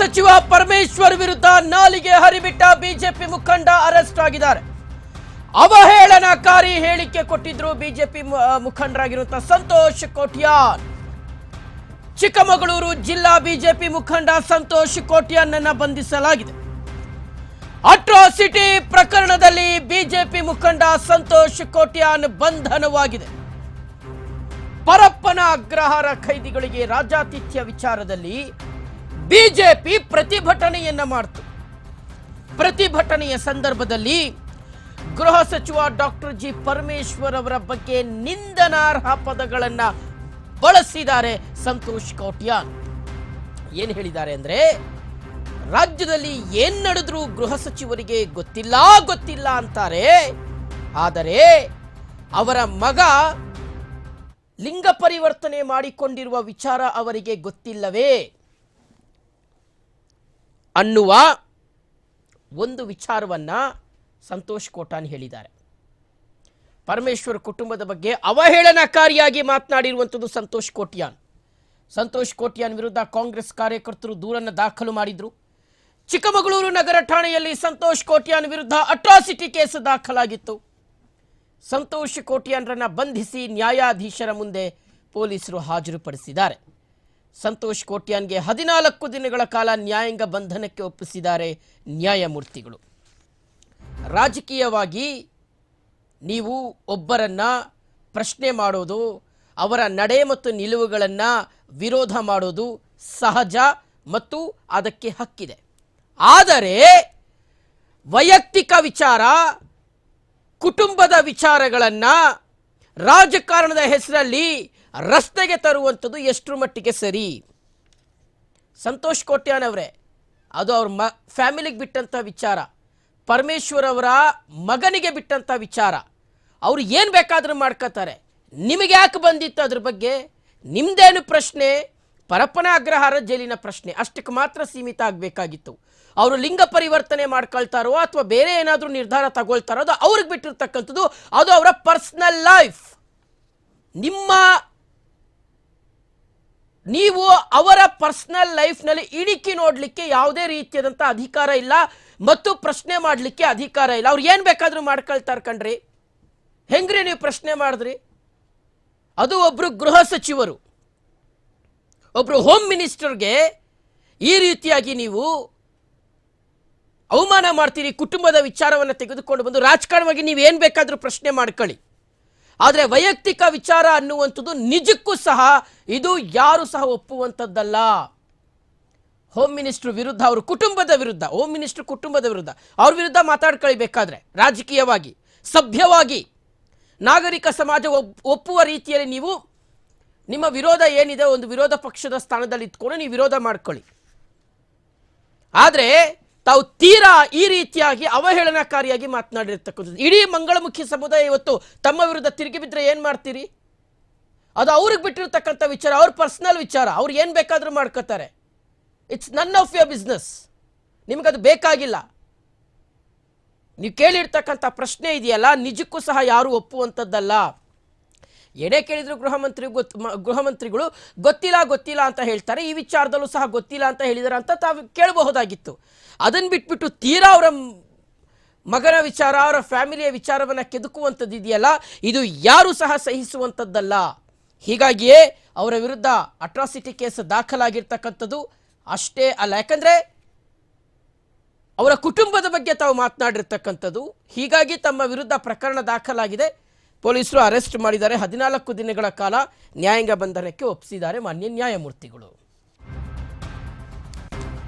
ಸಚಿವ ಪರಮೇಶ್ವರ್ ವಿರುದ್ಧ ನಾಲಿಗೆ ಹರಿಬಿಟ್ಟ ಬಿಜೆಪಿ ಮುಖಂಡ ಅರೆಸ್ಟ್ ಆಗಿದ್ದಾರೆ. ಅವಹೇಳನಕಾರಿ ಹೇಳಿಕೆ ಕೊಟ್ಟಿದ್ರು ಬಿಜೆಪಿ ಮುಖಂಡರಾಗಿರುವಂತಹ ಸಂತೋಷ್ ಕೋಟ್ಯಾನ್. ಚಿಕ್ಕಮಗಳೂರು ಜಿಲ್ಲಾ ಬಿಜೆಪಿ ಮುಖಂಡ ಸಂತೋಷ್ ಕೋಟ್ಯಾನ್ನನ್ನ ಬಂಧಿಸಲಾಗಿದೆ. ಅಟ್ರಾಸಿಟಿ ಪ್ರಕರಣದಲ್ಲಿ ಬಿಜೆಪಿ ಮುಖಂಡ ಸಂತೋಷ್ ಕೋಟ್ಯಾನ್ ಬಂಧನವಾಗಿದೆ. ಪರಪ್ಪನ ಅಗ್ರಹಾರ ಖೈದಿಗಳಿಗೆ ರಾಜಾತಿಥ್ಯ ವಿಚಾರದಲ್ಲಿ ಬಿಜೆಪಿ ಪ್ರತಿಭಟನೆಯನ್ನ ಮಾಡಿತು. ಪ್ರತಿಭಟನೆಯ ಸಂದರ್ಭದಲ್ಲಿ ಗೃಹ ಸಚಿವ ಡಾಕ್ಟರ್ ಜಿ ಪರಮೇಶ್ವರ್ ಅವರ ಬಗ್ಗೆ ನಿಂದನಾರ್ಹ ಪದಗಳನ್ನ ಬಳಸಿದ್ದಾರೆ ಸಂತೋಷ್ ಕೌಟ್ಯಾನ್. ಏನ್ ಹೇಳಿದ್ದಾರೆ ಅಂದ್ರೆ, ರಾಜ್ಯದಲ್ಲಿ ಏನ್ ನಡೆದ್ರೂ ಗೃಹ ಸಚಿವರಿಗೆ ಗೊತ್ತಿಲ್ಲ ಗೊತ್ತಿಲ್ಲ ಅಂತಾರೆ. ಆದರೆ, ಅವರ ಮಗ ಲಿಂಗ ಪರಿವರ್ತನೆ ಮಾಡಿಕೊಂಡಿರುವ ವಿಚಾರ ಅವರಿಗೆ ಗೊತ್ತಿಲ್ಲವೇ? ಅನ್ನುವ ಒಂದು ವಿಚಾರವನ್ನು ಸಂತೋಷ್ ಕೋಟಾನ್ ಹೇಳಿದ್ದಾರೆ. ಪರಮೇಶ್ವರ್ ಕುಟುಂಬದ ಬಗ್ಗೆ ಅವಹೇಳನಕಾರಿಯಾಗಿ ಮಾತನಾಡಿರುವಂಥದ್ದು ಸಂತೋಷ್ ಕೋಟ್ಯಾನ್. ಸಂತೋಷ್ ಕೋಟ್ಯಾನ್ ವಿರುದ್ಧ ಕಾಂಗ್ರೆಸ್ ಕಾರ್ಯಕರ್ತರು ದೂರನ್ನು ದಾಖಲು ಮಾಡಿದರು. ಚಿಕ್ಕಮಗಳೂರು ನಗರ ಠಾಣೆಯಲ್ಲಿ ಸಂತೋಷ್ ಕೋಟ್ಯಾನ್ ವಿರುದ್ಧ ಅಟ್ರಾಸಿಟಿ ಕೇಸ್ ದಾಖಲಾಗಿತ್ತು. ಸಂತೋಷ್ ಕೋಟ್ಯಾನ್ರನ್ನ ಬಂಧಿಸಿ ನ್ಯಾಯಾಧೀಶರ ಮುಂದೆ ಪೊಲೀಸರು ಹಾಜರುಪಡಿಸಿದ್ದಾರೆ. ಸಂತೋಷ್ ಕೋಟ್ಯಾನ್ಗೆ ಹದಿನಾಲ್ಕು ದಿನಗಳ ಕಾಲ ನ್ಯಾಯಾಂಗ ಬಂಧನಕ್ಕೆ ಒಪ್ಪಿಸಿದ್ದಾರೆ ನ್ಯಾಯಮೂರ್ತಿಗಳು. ರಾಜಕೀಯವಾಗಿ ನೀವು ಒಬ್ಬರನ್ನು ಪ್ರಶ್ನೆ ಮಾಡೋದು, ಅವರ ನಡೆ ಮತ್ತು ನಿಲುವುಗಳನ್ನು ವಿರೋಧ ಮಾಡೋದು ಸಹಜ ಮತ್ತು ಅದಕ್ಕೆ ಹಕ್ಕಿದೆ. ಆದರೆ ವೈಯಕ್ತಿಕ ವಿಚಾರ, ಕುಟುಂಬದ ವಿಚಾರಗಳನ್ನು ರಾಜಕಾರಣದ ಹೆಸರಲ್ಲಿ ರಸ್ತೆಗೆ ತರುವಂಥದ್ದು ಎಷ್ಟರ ಮಟ್ಟಿಗೆ ಸರಿ? ಸಂತೋಷ್ ಕೋಟ್ಯಾನವರೇ ಅದು ಅವ್ರ ಮ, ಫ್ಯಾಮಿಲಿಗೆ ಬಿಟ್ಟಂಥ ವಿಚಾರ. ಪರಮೇಶ್ವರ್ ಅವರ ಮಗನಿಗೆ ಬಿಟ್ಟಂಥ ವಿಚಾರ. ಅವರು ಏನು ಬೇಕಾದರೂ ಮಾಡ್ಕೋತಾರೆ ನಿಮಗೆ ಯಾಕೆ ಬಂದಿತ್ತು ಅದ್ರ ಬಗ್ಗೆ? ನಿಮ್ದೇನು ಪ್ರಶ್ನೆ? ಪರಪ್ಪನ ಅಗ್ರಹಾರ ಜೈಲಿನ ಪ್ರಶ್ನೆ. ಅಷ್ಟಕ್ಕೆ ಮಾತ್ರ ಸೀಮಿತ ಆಗಬೇಕಾಗಿತ್ತು. ಅವರು ಲಿಂಗ ಪರಿವರ್ತನೆ ಮಾಡ್ಕೊಳ್ತಾರೋ ಅಥವಾ ಬೇರೆ ಏನಾದರೂ ನಿರ್ಧಾರ ತಗೊಳ್ತಾರೋ ಅದು ಅವ್ರಿಗೆ ಬಿಟ್ಟಿರ್ತಕ್ಕಂಥದ್ದು. ಅದು ಅವರ ಪರ್ಸ್ನಲ್ ಲೈಫ್. ನಿಮ್ಮ ನೀವು ಅವರ ಪರ್ಸನಲ್ ಲೈಫ್ನಲ್ಲಿ ಇಣಿಕಿ ನೋಡಲಿಕ್ಕೆ ಯಾವುದೇ ರೀತಿಯಾದಂಥ ಅಧಿಕಾರ ಇಲ್ಲ ಮತ್ತು ಪ್ರಶ್ನೆ ಮಾಡಲಿಕ್ಕೆ ಅಧಿಕಾರ ಇಲ್ಲ. ಅವ್ರು ಏನು ಬೇಕಾದರೂ ಮಾಡ್ಕೊಳ್ತಾರೆ ಕಣ್ರಿ. ಹೆಂಗ್ರಿ ನೀವು ಪ್ರಶ್ನೆ ಮಾಡಿದ್ರಿ? ಅದು ಒಬ್ರು ಗೃಹ ಸಚಿವರು. ಒಬ್ರು ಹೋಮ್ ಮಿನಿಸ್ಟರ್ಗೆ ಈ ರೀತಿಯಾಗಿ ನೀವು ಅವಮಾನ ಮಾಡ್ತೀರಿ, ಕುಟುಂಬದ ವಿಚಾರವನ್ನು ತೆಗೆದುಕೊಂಡು ಬಂದು ರಾಜಕಾರಣವಾಗಿ ಏನು ಬೇಕಾದರೂ ಪ್ರಶ್ನೆ ಮಾಡ್ಕೊಳ್ಳಿ. ಆದರೆ ವೈಯಕ್ತಿಕ ವಿಚಾರ ಅನ್ನುವಂಥದ್ದು ನಿಜಕ್ಕೂ ಸಹ ಇದು ಯಾರು ಸಹ ಒಪ್ಪುವಂಥದ್ದಲ್ಲ. ಹೋಮ್ ಮಿನಿಸ್ಟರ್ ವಿರುದ್ಧ, ಅವರು ಕುಟುಂಬದ ವಿರುದ್ಧ ಹೋಮ್ ಮಿನಿಸ್ಟರ್ ಕುಟುಂಬದ ವಿರುದ್ಧ, ಅವ್ರ ವಿರುದ್ಧ ಮಾತಾಡ್ಕೊಳ್ಬೇಕಾದ್ರೆ ರಾಜಕೀಯವಾಗಿ, ಸಭ್ಯವಾಗಿ, ನಾಗರಿಕ ಸಮಾಜ ಒಪ್- ಒಪ್ಪುವ ರೀತಿಯಲ್ಲಿ ನೀವು ನಿಮ್ಮ ವಿರೋಧ ಏನಿದೆ, ಒಂದು ವಿರೋಧ ಪಕ್ಷದ ಸ್ಥಾನದಲ್ಲಿ ಇಟ್ಕೊಂಡು ನೀವು ವಿರೋಧ ಮಾಡ್ಕೊಳ್ಳಿ. ಆದರೆ ತಾವು ತೀರಾ ಈ ರೀತಿಯಾಗಿ ಅವಹೇಳನಕಾರಿಯಾಗಿ ಮಾತನಾಡಿರ್ತಕ್ಕಂಥದ್ದು. ಇಡೀ ಮಂಗಳಮುಖಿ ಸಮುದಾಯ ಇವತ್ತು ತಮ್ಮ ವಿರುದ್ಧ ತಿರುಗಿ ಬಿದ್ದರೆ ಏನು ಮಾಡ್ತೀರಿ? ಅದು ಅವ್ರಿಗೆ ಬಿಟ್ಟಿರ್ತಕ್ಕಂಥ ವಿಚಾರ, ಅವ್ರ ಪರ್ಸ್ನಲ್ ವಿಚಾರ, ಅವ್ರು ಏನು ಬೇಕಾದರೂ ಮಾಡ್ಕೋತಾರೆ. It's none of your business ನಿಮಗದು ಬೇಕಾಗಿಲ್ಲ. ನೀವು ಕೇಳಿರ್ತಕ್ಕಂಥ ಪ್ರಶ್ನೆ ಇದೆಯಲ್ಲ, ನಿಜಕ್ಕೂ ಸಹ ಯಾರೂ ಒಪ್ಪುವಂಥದ್ದಲ್ಲ. ಎಡೆ ಕೇಳಿದ್ರು ಗೃಹ ಮಂತ್ರಿ ಗೊತ್ತು ಗೃಹ ಮಂತ್ರಿಗಳು, ಗೊತ್ತಿಲ್ಲ ಗೊತ್ತಿಲ್ಲ ಅಂತ ಹೇಳ್ತಾರೆ. ಈ ವಿಚಾರದಲ್ಲೂ ಸಹ ಗೊತ್ತಿಲ್ಲ ಅಂತ ಹೇಳಿದಾರೆ ಅಂತ ತಾವು ಕೇಳಬಹುದಾಗಿತ್ತು. ಅದನ್ನು ಬಿಟ್ಬಿಟ್ಟು ತೀರಾ ಅವರ ಮಗನ ವಿಚಾರ, ಅವರ ಫ್ಯಾಮಿಲಿಯ ವಿಚಾರವನ್ನು ಕೆದಕುವಂಥದ್ದು ಇದೆಯಲ್ಲ? ಇದು ಯಾರೂ ಸಹ ಸಹಿಸುವಂಥದ್ದಲ್ಲ. ಹೀಗಾಗಿಯೇ ಅವರ ವಿರುದ್ಧ ಅಟ್ರಾಸಿಟಿ ಕೇಸ್ ದಾಖಲಾಗಿರ್ತಕ್ಕಂಥದ್ದು ಅಷ್ಟೇ ಅಲ್ಲ. ಯಾಕಂದರೆ ಅವರ ಕುಟುಂಬದ ಬಗ್ಗೆ ತಾವು ಮಾತನಾಡಿರ್ತಕ್ಕಂಥದ್ದು. ಹೀಗಾಗಿ ತಮ್ಮ ವಿರುದ್ಧ ಪ್ರಕರಣ ದಾಖಲಾಗಿದೆ. ಪೊಲೀಸರು ಅರೆಸ್ಟ್ ಮಾಡಿದ್ದಾರೆ. ಹದಿನಾಲ್ಕು ದಿನಗಳ ಕಾಲ ನ್ಯಾಯಾಂಗ ಬಂಧನಕ್ಕೆ ಒಪ್ಪಿಸಿದ್ದಾರೆ ಮಾನ್ಯ ನ್ಯಾಯಮೂರ್ತಿಗಳು.